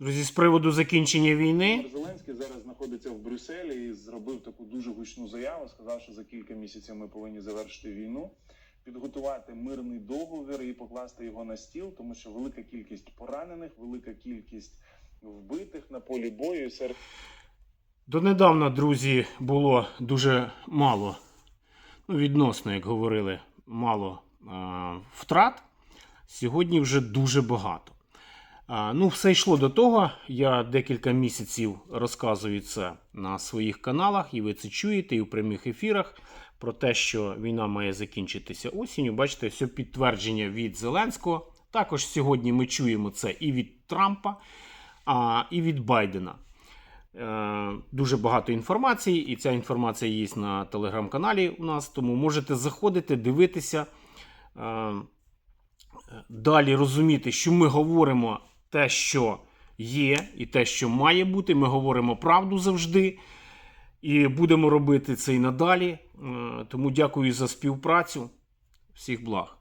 Друзі, з приводу закінчення війни. Зеленський зараз знаходиться в Брюсселі і зробив таку дуже гучну заяву. Сказав, що за кілька місяців ми повинні завершити війну, підготувати мирний договір і покласти його на стіл, тому що велика кількість поранених, велика кількість вбитих на полі бою серед Донедавна, друзі, було дуже мало, ну, відносно, як говорили, мало а, втрат. Сьогодні вже дуже багато. Ну, все йшло до того. Я декілька місяців розказую це на своїх каналах, і ви це чуєте і у прямих ефірах про те, що війна має закінчитися осінню. Бачите, все підтвердження від Зеленського. Також сьогодні ми чуємо це і від Трампа, а, і від Байдена. Е, дуже багато інформації, і ця інформація є на телеграм-каналі у нас, тому можете заходити, дивитися, е, далі розуміти, що ми говоримо те, що є, і те, що має бути. Ми говоримо правду завжди. І будемо робити це і надалі. Е, Тому дякую за співпрацю. Всіх благ.